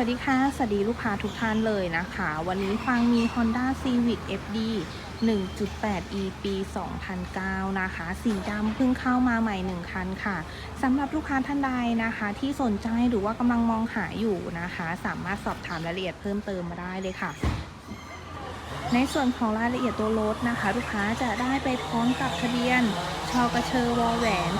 วัสดีค่ะ สวัสดีลูกค้าทุกท่านเลยนะคะ วันนี้ฟังมี Honda Civic FD 1.8 e ปี 2009 นะคะ สีดำเพิ่งเข้ามาใหม่ 1 คันค่ะสำหรับลูกค้าท่านใดนะคะ ที่สนใจหรือว่ากำลังมองหาอยู่นะคะ สามารถสอบถามรายละเอียดเพิ่มเติมมาได้เลยค่ะ ในส่วนของรายละเอียดตัวรถนะคะ ลูกค้าจะได้ไปพร้อมกับทะเบียนชกระเชอวอแหวน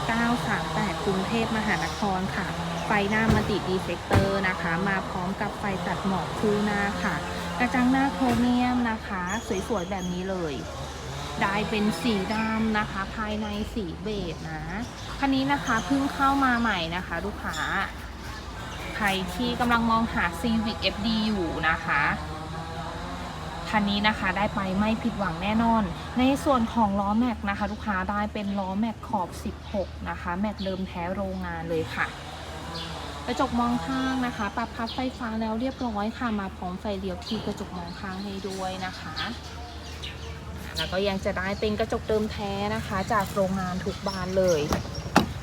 938 กรุงเทพมหานครค่ะ ไฟหน้ามัลติดีเฟกเตอร์นะคะ มาพร้อมกับไฟตัดหมอกคู่หน้าค่ะ กระจังหน้าโครเมียมนะคะ สวยๆ แบบนี้เลยได้เป็นสีดำนะคะ ภายในสีเบจนะ คันนี้นะคะเพิ่งเข้ามาใหม่นะคะ ลูกค้า ใครที่กำลังมองหา Civic FD อยู่นะคะ คันนี้นะคะได้ไปไม่ผิดหวังแน่นอน ในส่วนของล้อแม็กนะคะ ลูกค้าได้เป็นล้อแม็กขอบ 16 นะคะ แม็กเดิมแท้โรงงานเลยค่ะกระจกมองข้างนะคะ ปรับพับไฟฟ้าแล้วเรียบร้อยค่ะ มาพร้อมไฟเลี้ยวที่กระจกมองข้างให้ด้วยนะคะ แล้วก็ยังจะได้เป็นกระจกเดิมแท้นะคะ จากโรงงานทุกบานเลย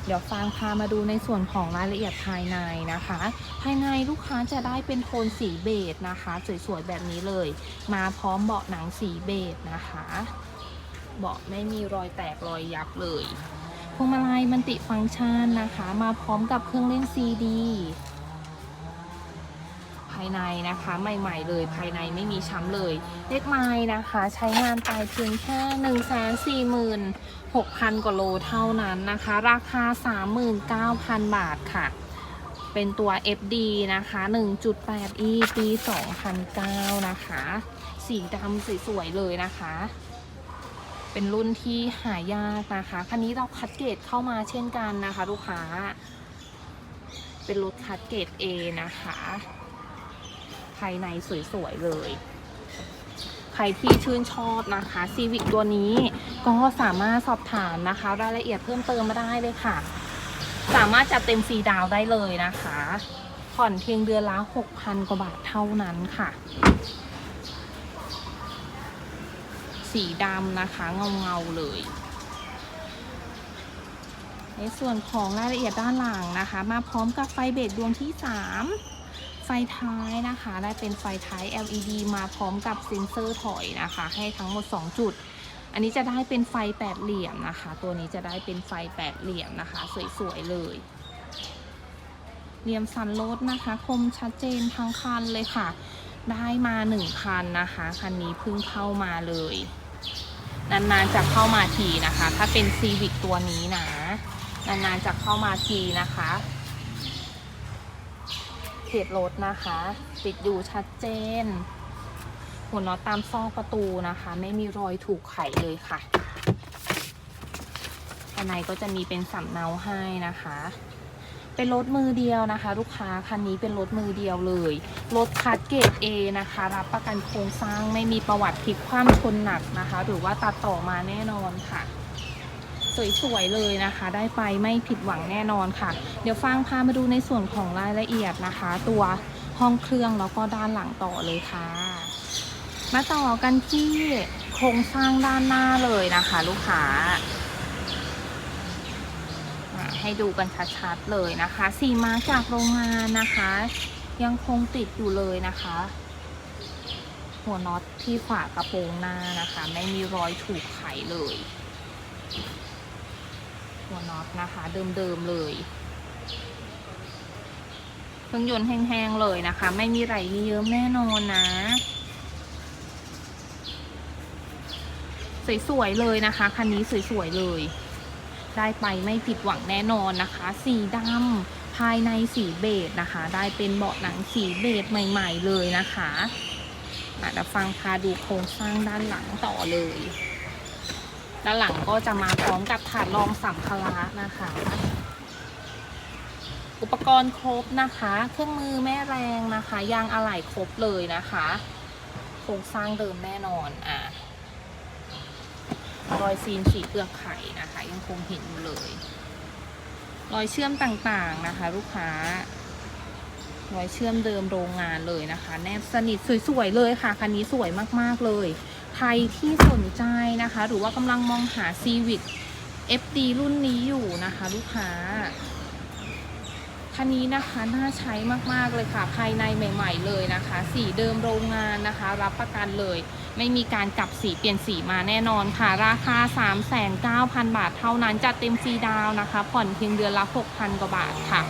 เดี๋ยวฟางพามาดูในส่วนของรายละเอียดภายในนะคะ ภายในลูกค้าจะได้เป็นโทนสีเบจนะคะ สวยๆแบบนี้เลย มาพร้อมเบาะหนังสีเบจนะคะ เบาะไม่มีรอยแตกรอยยับเลยพวงมาลัยมันติฟังก์ชันนะคะ มาพร้อมกับเครื่องเล่นซีดี ภายในนะคะ ใหม่ๆเลยภายในไม่มีช้ำเลยเลขไม้นะคะ ใช้งานไปเพียงแค่1 4 6 0 0 0 กว่าโลเท่านั้นนะคะ ราคา 39,000 บาทค่ะ เป็นตัว FD นะคะ 1.8e ปี 2009 นะคะ สีดำสวยๆเลยนะคะ เป็นรุ่นที่หายากนะคะ คันนี้เราคัดเกรดเข้ามาเช่นกันนะคะ ลูกค้า เป็นรถคัดเกรด A นะคะ ภายในสวยๆเลย ใครที่ชื่นชอบนะคะ Civic ตัวนี้ก็สามารถสอบถามนะคะ รายละเอียดเพิ่มเติมมาได้เลยค่ะ สามารถจัดเต็มฟรีดาวได้เลยนะคะ ผ่อนเพียงเดือนละ 6,000 กว่าบาทเท่านั้นค่ะสีดำนะคะ เงาเงาๆเลย ในส่วนของรายละเอียดด้านหลังนะคะ มาพร้อมกับไฟเบรกดวงที่ 3 ไฟท้ายนะคะ ได้เป็นไฟท้าย LED มาพร้อมกับเซ็นเซอร์ถอยนะคะ ให้ทั้งหมด 2 จุด อันนี้จะได้เป็นไฟแปดเหลี่ยมนะคะ ตัวนี้จะได้เป็นไฟแปดเหลี่ยมนะคะ สวยๆเลยเหลี่ยมสันรถนะคะ คมชัดเจนทั้งคันเลยค่ะ ได้มาหนึ่งคันนะคะ คันนี้เพิ่งเข้ามาเลย นานๆจะเข้ามาทีนะคะ ถ้าเป็นซีวิกตัวนี้นะ นานๆจะเข้ามาทีนะคะ จรถนะคะ ติดอยู่ชัดเจน หัวน็อตตามซอกประตูนะคะ ไม่มีรอยถูกไขเลยค่ะภายในก็จะมีเป็นสำเนาให้นะคะ เป็นรถมือเดียวนะคะ ลูกค้าคันนี้เป็นรถมือเดียวเลย รถคัดเกรด A นะคะ รับประกันโครงสร้างไม่มีประวัติพลิกคว่ำชนหนักนะคะ หรือว่าตัดต่อมาแน่นอนค่ะ สวยๆเลยนะคะ ได้ไปไม่ผิดหวังแน่นอนค่ะ เดี๋ยวฟังพามาดูในส่วนของรายละเอียดนะคะ ตัวห้องเครื่องแล้วก็ด้านหลังต่อเลยค่ะ มาต่อกันที่โครงสร้างด้านหน้าเลยนะคะ ลูกค้าให้ดูกันชัดๆเลยนะคะ สีมาจากโรงงานนะคะ ยังคงติดอยู่เลยนะคะ หัวน็อตที่ฝากระโปรงหน้านะคะ ไม่มีรอยถูกไขเลย หัวน็อตนะคะ เดิมๆเลย เครื่องยนต์แห้งๆเลยนะคะ ไม่มีไหลมีเยิ้มแน่นอนนะ สวยๆเลยนะคะ คันนี้สวยๆเลย ได้ไปไม่ผิดหวังแน่นอนนะคะ สีดำภายในสีเบจนะคะ ได้เป็นเบาะหนังสีเบจใหม่ ๆ เลยนะคะอะเดี๋ยวฟังพาดูโครงสร้างด้านหลังต่อเลย ด้านหลังก็จะมาพร้อมกับถาดรองสัมภาระนะคะ อุปกรณ์ครบนะคะ เครื่องมือแม่แรงนะคะ ยางอะไหล่ครบเลยนะคะโครงสร้างเดิมแน่นอนอะรอยซีนสีเปลือกไข่นะคะ ยังคงเห็นอยู่เลย รอยเชื่อมต่างๆนะคะ ลูกค้ารอยเชื่อมเดิมโรงงานเลยนะคะ แนบสนิทสวยๆเลยค่ะคันนี้สวยมากๆเลย ใครที่สนใจนะคะ หรือว่ากำลังมองหา Civic FD รุ่นนี้อยู่นะคะ ลูกค้าคันนี้นะคะน่าใช้มากๆเลยค่ะ ภายในใหม่ ๆ เลยนะคะ สีเดิมโรงงานนะคะ รับประกันเลย ไม่มีการกลับสีเปลี่ยนสีมาแน่นอนค่ะ ราคา 39,000 บาทเท่านั้นจัดเต็มฟรีดาวน์นะคะ ผ่อนเพียงเดือนละ 6,000 กว่าบาทค่ะ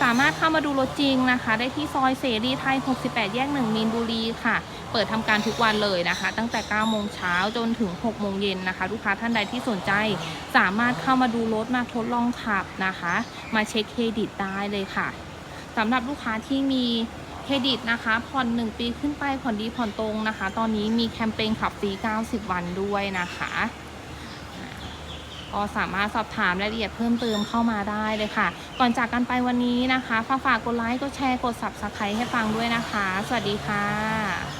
สามารถเข้ามาดูรถจริงนะคะ ได้ที่ซอยเสรีไทย 68 แยก 1 มีนบุรีค่ะ เปิดทำการทุกวันเลยนะคะ ตั้งแต่ 9 โมงเช้าจนถึง 6 โมงเย็นนะคะ ลูกค้าท่านใดที่สนใจ สามารถเข้ามาดูรถมาทดลองขับนะคะ มาเช็คเครดิตได้เลยค่ะสำหรับลูกค้าที่มีเครดิตนะคะผ่อน 1 ปีขึ้นไปผ่อนดีผ่อนตรงนะคะ ตอนนี้มีแคมเปญขับฟรี 90 วันด้วยนะคะ ก็สามารถสอบถามรายละเอียดเพิ่มเติมเข้ามาได้เลยค่ะ ก่อนจากกันไปวันนี้นะคะฝากฝากกดไลค์กดแชร์กด subscribe ให้ฟังด้วยนะคะ สวัสดีค่ะ